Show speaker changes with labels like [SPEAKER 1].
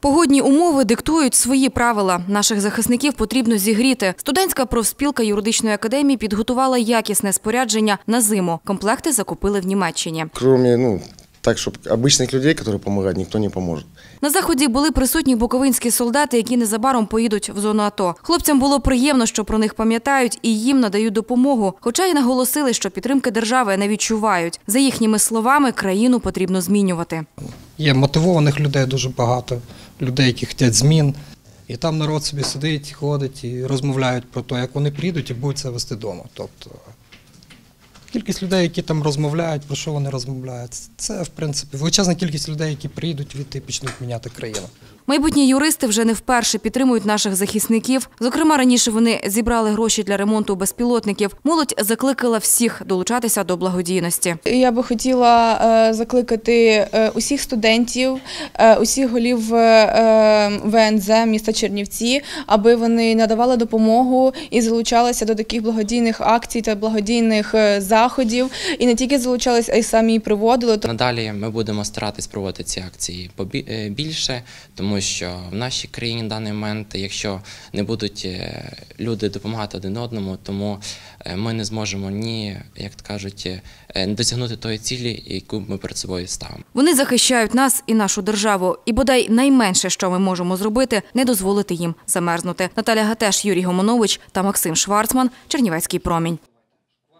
[SPEAKER 1] Погодні умови диктують свої правила. Наших захисників потрібно зігріти. Студентська профспілка юридичної академії підготувала якісне спорядження на зиму. Комплекти закупили в Німеччині.
[SPEAKER 2] Кроме, ну, так, чтобы обычных людей, которые помогают, никто не поможет.
[SPEAKER 1] На заході були присутні буковинські солдати, які незабаром поїдуть в зону АТО. Хлопцям було приємно, що про них пам'ятають і їм надають допомогу. Хоча й наголосили, що підтримки держави не відчувають. За їхніми словами, країну потрібно змінювати.
[SPEAKER 3] Є мотивованих людей дуже багато, людей, які хочуть змін. І там народ собі сидить, ходить і розмовляють про те, як вони прийдуть і будуть це вести вдома. Тобто кількість людей, які там розмовляють, про що вони розмовляють, це в принципі величезна кількість людей, які прийдуть від і почнуть міняти країну.
[SPEAKER 1] Майбутні юристи вже не вперше підтримують наших захисників. Зокрема, раніше вони зібрали гроші для ремонту безпілотників. Молодь закликала всіх долучатися до благодійності.
[SPEAKER 4] Я би хотіла е, закликати е, усіх студентів, е, усіх голів ВНЗ міста Чернівці, аби вони надавали допомогу і залучалися до таких благодійних акцій та благодійних заходів. І не тільки залучалися, а й самі її проводили.
[SPEAKER 5] Надалі ми будемо старатись проводити ці акції більше, тому що в нашій країні в даний момент, якщо не будуть е, люди допомагати один одному, тому е, ми не зможемо ні, як то кажуть, е, досягнути тої цілі, яку ми перед собою ставимо.
[SPEAKER 1] Вони захищають нас і нашу державу. І бодай найменше, що ми можемо зробити, не дозволити їм замерзнути. Наталя Гатеш, Юрій Гомонович та Максим Шварцман. Чернівецький промінь.